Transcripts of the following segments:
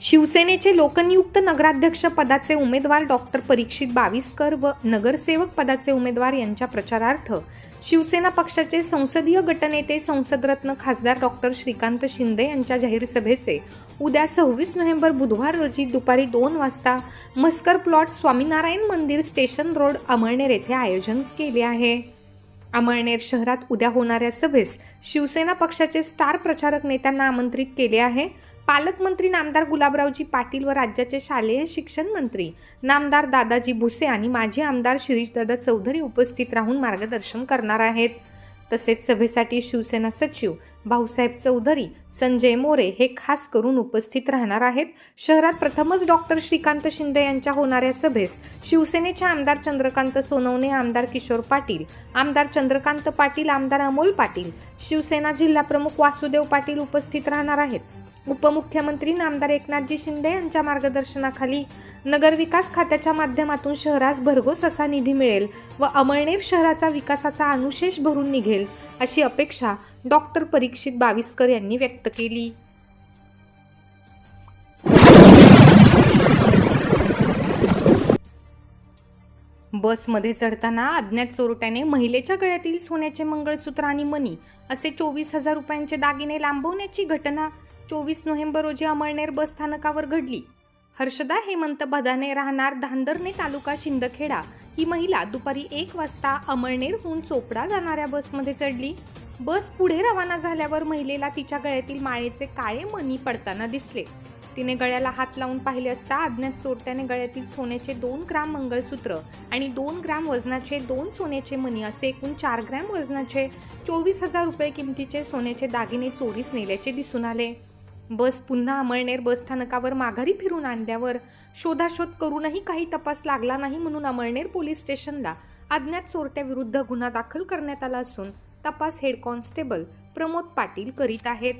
शिवसेनेचे लोकनियुक्त नगराध्यक्ष पदाचे उमेदवार डॉक्टर परीक्षित बाविस्कर व नगरसेवक पदाचे उमेदवार यांच्या प्रचारार्थ शिवसेना पक्षाचे संसदीय गटनेते संसदरत्न खासदार डॉक्टर श्रीकांत शिंदे यांच्या जाहीर सभेचे उद्या सव्वीस नोव्हेंबर बुधवार रोजी दुपारी दोन वाजता मस्कर प्लॉट स्वामीनारायण मंदिर स्टेशन रोड अमळनेर येथे आयोजन केले आहे. अमळनेर शहरात उद्या होणाऱ्या सभेस शिवसेना पक्षाचे स्टार प्रचारक नेत्यांना आमंत्रित केले आहे. पालकमंत्री नामदार गुलाबरावजी पाटील व राज्याचे शालेय शिक्षण मंत्री नामदार दादाजी भुसे आणि माजी आमदार शिरीषदादा चौधरी उपस्थित राहून मार्गदर्शन करणार आहेत. तसेच सभेसाठी शिवसेना सचिव भाऊसाहेब चौधरी संजय मोरे हे खास करून उपस्थित राहणार आहेत. शहरात प्रथमच डॉक्टर श्रीकांत शिंदे यांच्या होणाऱ्या सभेस शिवसेनेचे आमदार चंद्रकांत सोनवणे आमदार किशोर पाटील आमदार चंद्रकांत पाटील आमदार अमोल पाटील शिवसेना जिल्हाप्रमुख वासुदेव पाटील उपस्थित राहणार आहेत. उपमुख्यमंत्री नामदार एकनाथजी शिंदे यांच्या मार्गदर्शनाखाली नगरविकास खात्याच्या माध्यमातून शहरास भरघोस असा निधी मिळेल व अमळनेर शहराचा विकासाचा अनुशेष भरून निघेल अशी अपेक्षा डॉक्टर परीक्षित बाविस्कर यांनी व्यक्त केली. बसमध्ये चढताना अज्ञात चोरट्याने महिलेच्या गळ्यातील सोन्याचे मंगळसूत्र आणि मनी असे चोवीस हजार रुपयांचे दागिने लांबवण्याची घटना चोवीस नोव्हेंबर रोजी अमळनेर बस स्थानकावर घडली. हर्षदा हेमंत भदाने राहणार धांदरने तालुका शिंदखेडा ही महिला दुपारी एक वाजता अमळनेरहून चोपडा जाणाऱ्या बसमध्ये चढली. बस पुढे रवाना झाल्यावर महिलेला तिच्या गळ्यातील माळेचे काळे मणी पडताना दिसले. तिने गळ्याला हात लावून पाहिले असता अज्ञात चोरट्याने गळ्यातील सोन्याचे दोन ग्राम मंगळसूत्र आणि दोन ग्राम वजनाचे दोन सोन्याचे मणी असे एकूण चार ग्रॅम वजनाचे चोवीस हजार रुपये किमतीचे सोन्याचे दागिने चोरीस नेल्याचे दिसून आले. बस पुन्हा अमळनेर बस स्थानकावर माघारी फिरून आणल्यावर शोधाशोध करूनही काही तपास लागला नाही म्हणून अमळनेर पोलीस स्टेशनला अज्ञात चोरट्याविरुद्ध गुन्हा दाखल करण्यात आला असून तपास हेड कॉन्स्टेबल प्रमोद पाटील करीत आहेत.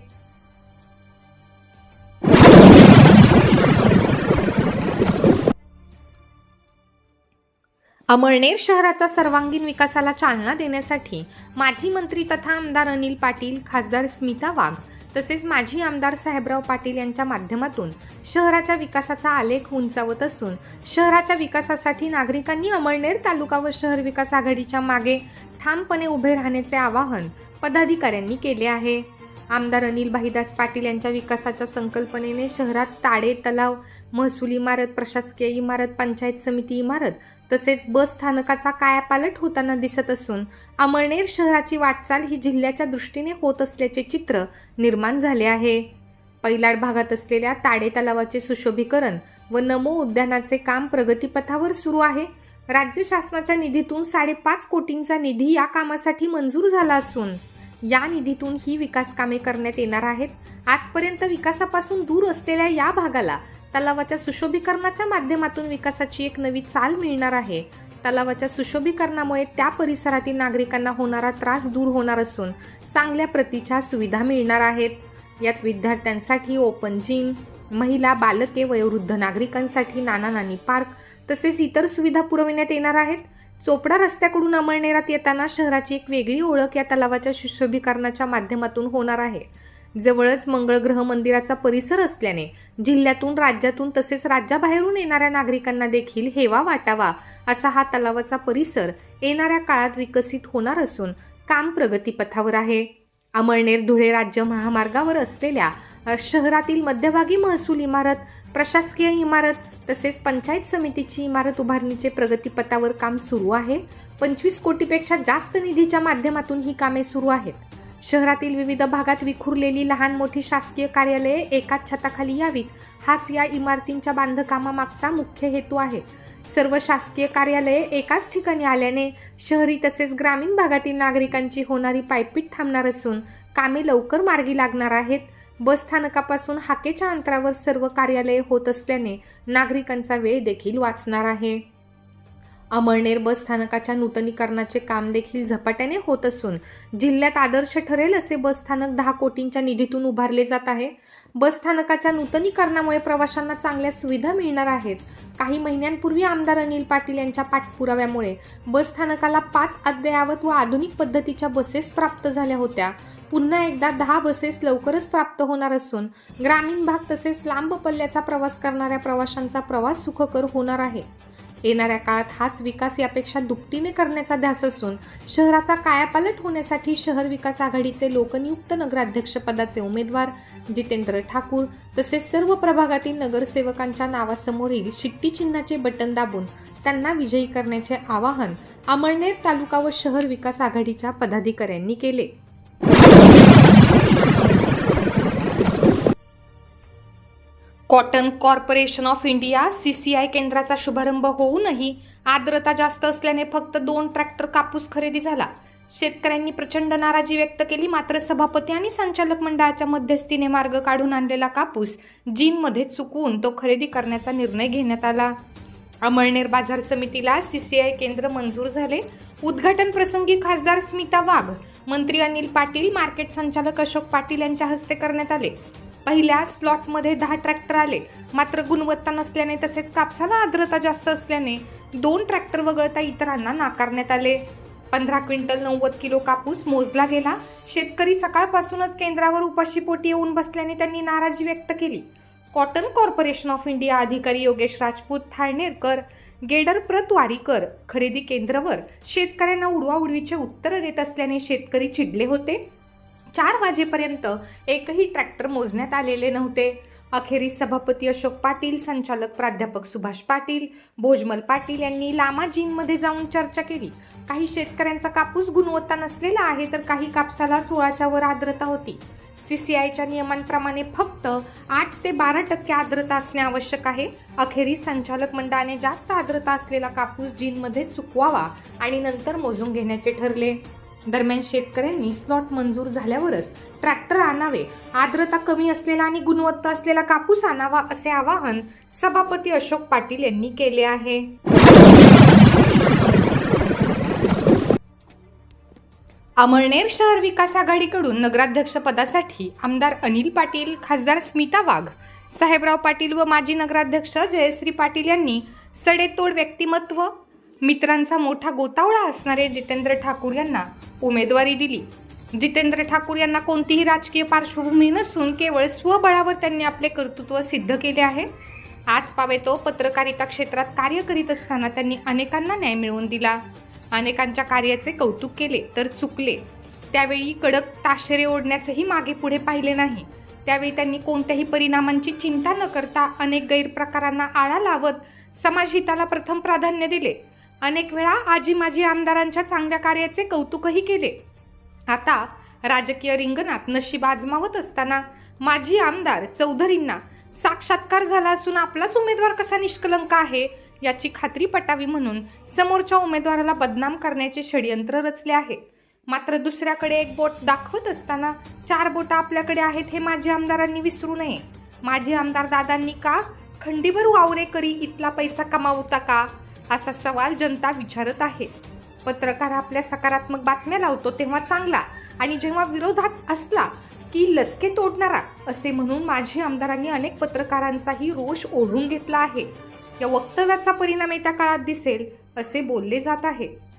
अमळनेर शहराचा सर्वांगीण विकासाला चालना देण्यासाठी माजी मंत्री तथा आमदार अनिल पाटील खासदार स्मिता वाघ तसेच माजी आमदार साहेबराव पाटील यांच्या माध्यमातून शहराच्या विकासाचा आलेख उंचावत असून शहराच्या विकासासाठी नागरिकांनी अमळनेर तालुका व शहर विकास आघाडीच्या मागे ठामपणे उभे राहण्याचे आवाहन पदाधिकाऱ्यांनी केले आहे. आमदार अनिल भाईदास पाटील यांच्या विकासाच्या संकल्पनेने शहरात ताडे तलाव महसूल इमारत प्रशासकीय इमारत पंचायत समिती इमारत तसेच बस स्थानकाचा कायापालट होताना दिसत असून अमळनेर शहराची वाटचाल ही जिल्ह्याच्या दृष्टीने होत असल्याचे चित्र निर्माण झाले आहे. पैलाड भागात असलेल्या ताडे तलावाचे सुशोभीकरण व नमो उद्यानाचे काम प्रगतीपथावर सुरू आहे. राज्य शासनाच्या निधीतून साडेपाच कोटींचा निधी या कामासाठी मंजूर झाला असून या निधीतून ही विकास कामे करण्यात येणार आहेत. आजपर्यंत विकासापासून दूर असलेल्या या भागाला तलावाच्या सुशोभीकरणाच्या माध्यमातून विकासाची एक नवी चाल मिळणार आहे. तलावाच्या सुशोभीकरणामुळे त्या परिसरातील नागरिकांना होणारा त्रास दूर होणार असून चांगल्या प्रतीच्या सुविधा मिळणार आहेत. यात विद्यार्थ्यांसाठी ओपन जिम महिला बालके वयोवृद्ध नागरिकांसाठी नाना नानी पार्क तसेच इतर सुविधा पुरविण्यात येणार आहेत. चोपडा रस्त्याकडून अमळनेरात येताना शहराची एक वेगळी ओळख या तलावाच्या सुशोभीकरणाच्या माध्यमातून होणार आहे. जवळच मंगळग्रह मंदिराचा परिसर असल्याने जिल्ह्यातून राज्यातून तसेच राज्याबाहेरून येणाऱ्या नागरिकांना देखील हेवा वाटावा असा हा तलावाचा परिसर येणाऱ्या काळात विकसित होणार असून काम प्रगतीपथावर आहे. अमळनेर धुळे राज्य महामार्गावर असलेल्या शहरातील मध्यभागी महसूल इमारत प्रशासकीय इमारत तसेच पंचायत समितीची इमारत उभारणीचे प्रगतीपथावर काम सुरू आहे. पंचवीस कोटीपेक्षा जास्त निधीच्या माध्यमातून ही कामे सुरू आहेत. शहरातील विविध भागात विखुरलेली लहान मोठी शासकीय कार्यालये एकाच छताखाली यावीत. हाच या इमारतींच्या बांधकामामागचा मुख्य हेतू आहे. सर्व शासकीय कार्यालये एकाच ठिकाणी आल्याने शहरी तसेच ग्रामीण भागातील नागरिकांची होणारी पायपीट थांबणार असून कामे लवकर मार्गी लागणार आहेत. बस स्थानकापासून हाकेच्या अंतरावर सर्व कार्यालये होत असल्याने नागरिकांचा वेळ देखील वाचणार आहे. अमळनेर बस स्थानकाच्या नूतनीकरणाचे काम देखील झपाट्याने होत असून जिल्ह्यात आदर्श ठरेल असे बस स्थानक दहा कोटींच्या निधीतून उभारले जात आहे. बस स्थानकाच्या नूतनीकरणामुळे प्रवाशांना चांगल्या सुविधा मिळणार आहेत. काही महिन्यांपूर्वी आमदार अनिल पाटील यांच्या पाठपुराव्यामुळे बस स्थानकाला पाच अद्ययावत व आधुनिक पद्धतीच्या बसेस प्राप्त झाल्या होत्या. पुन्हा एकदा दहा बसेस लवकरच प्राप्त होणार असून ग्रामीण भाग तसेच लांब पल्ल्याचा प्रवास करणाऱ्या प्रवाशांचा प्रवास सुखकर होणार आहे. येणाऱ्या काळात हाच विकास यापेक्षा दुपटीने करण्याचा ध्यास असून शहराचा कायापालट होण्यासाठी शहर विकास आघाडीचे लोकनियुक्त नगराध्यक्षपदाचे उमेदवार जितेंद्र ठाकूर तसेच सर्व प्रभागातील नगरसेवकांच्या नावासमोरील शिट्टी चिन्हाचे बटन दाबून त्यांना विजयी करण्याचे आवाहन अमळनेर तालुका व शहर विकास आघाडीच्या पदाधिकाऱ्यांनी केले. Cotton corporation of India C C I केंद्राचा शुभारंभ होऊनही आर्द्रता जास्त असल्याने फक्त दोन ट्रॅक्टर कापूस खरेदी झाला. शेतकऱ्यांनी प्रचंड नाराजी व्यक्त केली. मात्र सभापती आणि संचालक मंडळाच्या मध्यस्थीने मार्ग काढून आणलेला कापूस जीनमध्ये चुकवून तो खरेदी करण्याचा निर्णय घेण्यात आला. अमळनेर बाजार समितीला सी सी आय केंद्र मंजूर झाले. उद्घाटन प्रसंगी खासदार स्मिता वाघ मंत्री अनिल पाटील मार्केट संचालक अशोक पाटील यांच्या हस्ते करण्यात आले. पहिल्या स्लॉटमध्ये दहा ट्रॅक्टर आले. मात्र गुणवत्ता नसल्याने तसेच कापसाला आर्द्रता जास्त असल्याने दोन ट्रॅक्टर वगळता इतरांना नाकारण्यात आले. पंधरा क्विंटल नव्वद किलो कापूस मोजला गेला. शेतकरी सकाळपासूनच केंद्रावर उपाशीपोटी येऊन बसल्याने त्यांनी नाराजी व्यक्त केली. कॉटन कॉर्पोरेशन ऑफ इंडिया अधिकारी योगेश राजपूत थाळनेरकर गेडर प्रतवारीकर खरेदी केंद्रावर शेतकऱ्यांना उडवाउडवीचे उत्तर देत असल्याने शेतकरी चिडले होते. चार वाजेपर्यंत एकही ट्रॅक्टर मोजण्यात आलेले नव्हते. अखेरीस सभापती अशोक पाटील संचालक प्राध्यापक सुभाष पाटील भोजमल पाटील यांनी लामा जीनमध्ये जाऊन चर्चा केली. काही शेतकऱ्यांचा कापूस गुणवत्ता नसलेला आहे तर काही कापसाला सोळाच्या वर आर्द्रता होती. सी सी आयच्या नियमांप्रमाणे फक्त आठ ते बारा टक्के आर्द्रता असणे आवश्यक आहे. अखेरीस संचालक मंडळाने जास्त आर्द्रता असलेला कापूस जीनमध्ये चुकवावा आणि नंतर मोजून घेण्याचे ठरले. दरम्यान शेतकऱ्यांनी स्लॉट मंजूर झाल्यावरच ट्रॅक्टर आणावे आर्द्रता कमी असलेला आणि गुणवत्ता असलेला कापूस आणावा असे आवाहन सभापती अशोक पाटील यांनी केले आहे. अमळनेर शहर विकास आघाडीकडून नगराध्यक्षपदासाठी आमदार अनिल पाटील खासदार स्मिता वाघ साहेबराव पाटील व माजी नगराध्यक्ष जयश्री पाटील यांनी सडेतोड व्यक्तिमत्व मित्रांचा मोठा गोतावळा असणारे जितेंद्र ठाकूर यांना उमेदवारी दिली. जितेंद्र ठाकूर यांना कोणतीही राजकीय पार्श्वभूमी नसून केवळ स्वबळावर त्यांनी आपले कर्तृत्व सिद्ध केले आहे. आज पावे तो पत्रकारिता क्षेत्रात कार्य करीत असताना त्यांनी अनेकांना न्याय मिळवून दिला. अनेकांच्या कार्याचे कौतुक केले तर चुकले. त्यावेळी कडक ताशेरे ओढण्यासही मागे पुढे पाहिले नाही. त्यावेळी त्यांनी कोणत्याही परिणामांची चिंता न करता अनेक गैरप्रकारांना आळा लावत समाजहिताला प्रथम प्राधान्य दिले. अनेक वेळा आजी माजी आमदारांच्या चांगल्या कार्याचे कौतुकही केले. आता राजकीय रिंगणात नशीब आजमावत असताना माजी आमदार चौधरींना साक्षात्कार झाला असून आपलाच उमेदवार कसा निष्कलंक आहे याची खात्री पटावी म्हणून समोरच्या उमेदवाराला बदनाम करण्याचे षडयंत्र रचले आहे. मात्र दुसऱ्याकडे एक बोट दाखवत असताना चार बोट आपल्याकडे आहेत हे माजी आमदारांनी विसरू नये. माजी आमदार दादांनी का खंडीभर वावरे करी इथला पैसा कमावता का? असा सवाल जनता विचारत आहे. पत्रकार आपल्या सकारात्मक बातम्या लावतो तेव्हा चांगला आणि जेव्हा विरोधात असला की लचके तोडणारा असे म्हणून माजी आमदारांनी अनेक पत्रकारांचाही रोष ओढून घेतला आहे. या वक्तव्याचा परिणाम येत्या काळात दिसेल असे बोलले जात आहे.